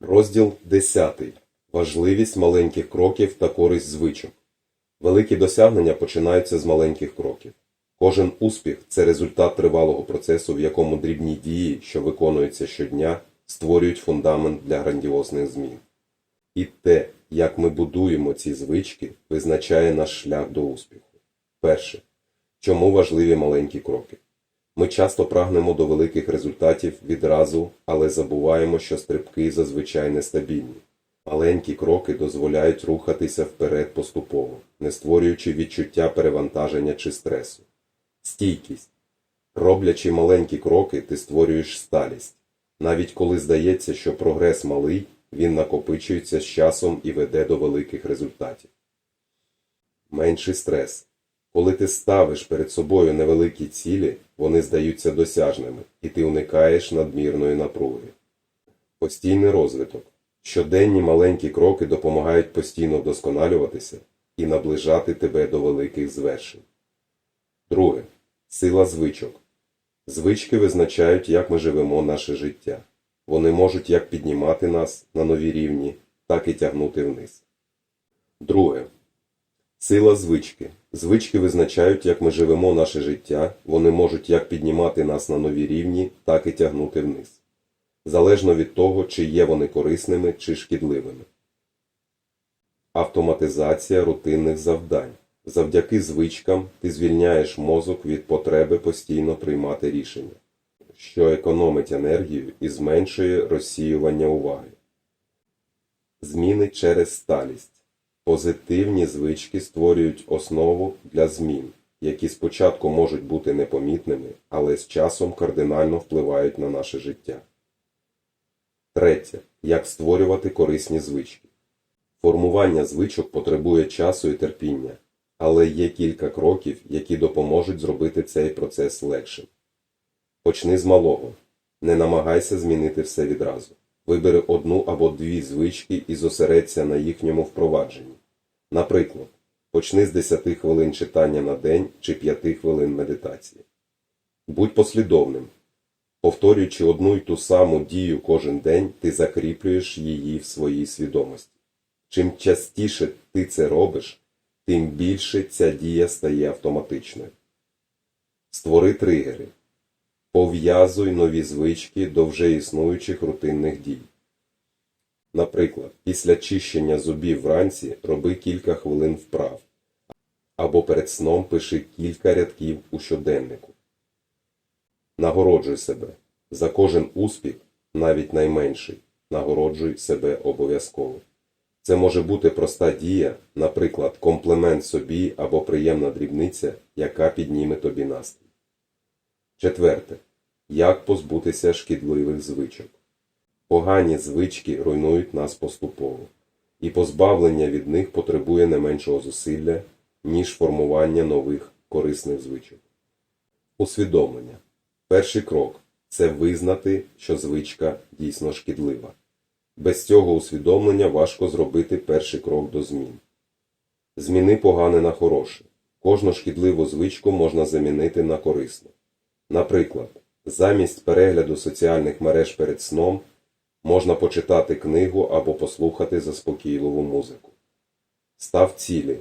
Розділ 10. Важливість маленьких кроків та користь звичок. Великі досягнення починаються з маленьких кроків. Кожен успіх це результат тривалого процесу, в якому дрібні дії, що виконуються щодня, створюють фундамент для грандіозних змін. І те, як ми будуємо ці звички, визначає наш шлях до успіху. Перше. Чому важливі маленькі кроки? Ми часто прагнемо до великих результатів відразу, але забуваємо, що стрибки зазвичай нестабільні. Маленькі кроки дозволяють рухатися вперед поступово, не створюючи відчуття перевантаження чи стресу. Стійкість. Роблячи маленькі кроки, ти створюєш сталість. Навіть коли здається, що прогрес малий, він накопичується з часом і веде до великих результатів. Менший стрес. Коли ти ставиш перед собою невеликі цілі, вони здаються досяжними, і ти уникаєш надмірної напруги. Постійний розвиток. Щоденні маленькі кроки допомагають постійно вдосконалюватися і наближати тебе до великих звершень. Друге. Сила звичок. Звички визначають, як ми живемо наше життя. Вони можуть як піднімати нас на нові рівні, так і тягнути вниз. Друге. Сила звички. Звички визначають, як ми живемо наше життя, вони можуть як піднімати нас на нові рівні, так і тягнути вниз. Залежно від того, чи є вони корисними чи шкідливими. Автоматизація рутинних завдань. Завдяки звичкам ти звільняєш мозок від потреби постійно приймати рішення, що економить енергію і зменшує розсіювання уваги. Зміни через сталість. Позитивні звички створюють основу для змін, які спочатку можуть бути непомітними, але з часом кардинально впливають на наше життя. Третє. Як створювати корисні звички. Формування звичок потребує часу і терпіння, але є кілька кроків, які допоможуть зробити цей процес легшим. Почни з малого. Не намагайся змінити все відразу. Вибери одну або дві звички і зосередься на їхньому впровадженні. Наприклад, почни з 10 хвилин читання на день чи 5 хвилин медитації. Будь послідовним. Повторюючи одну й ту саму дію кожен день, ти закріплюєш її в своїй свідомості. Чим частіше ти це робиш, тим більше ця дія стає автоматичною. Створи тригери. Пов'язуй нові звички до вже існуючих рутинних дій. Наприклад, після чищення зубів вранці роби кілька хвилин вправ, або перед сном пиши кілька рядків у щоденнику. Нагороджуй себе. За кожен успіх, навіть найменший, нагороджуй себе обов'язково. Це може бути проста дія, наприклад, комплімент собі або приємна дрібниця, яка підніме тобі настрій. Четверте. Як позбутися шкідливих звичок. Погані звички руйнують нас поступово, і позбавлення від них потребує не меншого зусилля, ніж формування нових корисних звичок. Усвідомлення. Перший крок це визнати, що звичка дійсно шкідлива. Без цього усвідомлення важко зробити перший крок до змін. Зміни погане на хороше. Кожну шкідливу звичку можна замінити на корисну. Наприклад, замість перегляду соціальних мереж перед сном можна почитати книгу або послухати заспокійливу музику. Став цілі.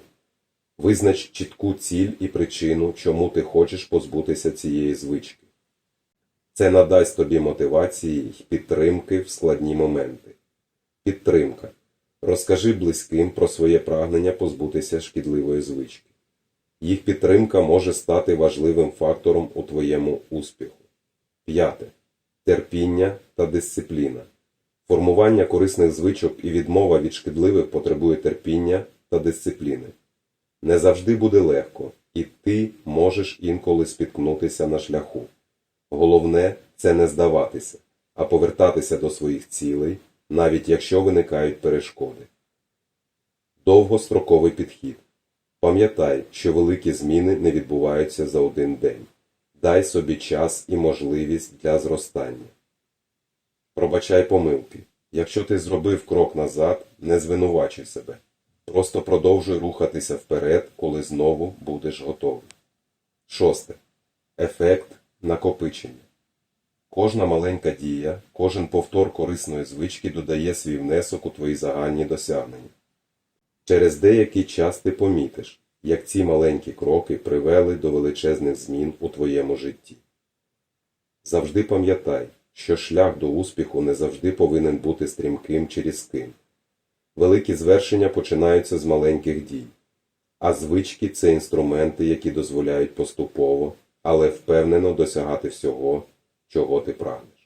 Визнач чітку ціль і причину, чому ти хочеш позбутися цієї звички. Це надасть тобі мотивації й підтримки в складні моменти. Підтримка. Розкажи близьким про своє прагнення позбутися шкідливої звички. Їх підтримка може стати важливим фактором у твоєму успіху. П'яте. Терпіння та дисципліна. Формування корисних звичок і відмова від шкідливих потребує терпіння та дисципліни. Не завжди буде легко, і ти можеш інколи спіткнутися на шляху. Головне це не здаватися, а повертатися до своїх цілей, навіть якщо виникають перешкоди. Довгостроковий підхід. Пам'ятай, що великі зміни не відбуваються за один день. Дай собі час і можливість для зростання. Пробачай помилки. Якщо ти зробив крок назад, не звинувачуй себе. Просто продовжуй рухатися вперед, коли знову будеш готовий. Шосте. Ефект накопичення. Кожна маленька дія, кожен повтор корисної звички додає свій внесок у твої загальні досягнення. Через деякий час ти помітиш, як ці маленькі кроки привели до величезних змін у твоєму житті. Завжди пам'ятай, що шлях до успіху не завжди повинен бути стрімким чи різким. Великі звершення починаються з маленьких дій, а звички це інструменти, які дозволяють поступово, але впевнено досягати всього, чого ти прагнеш.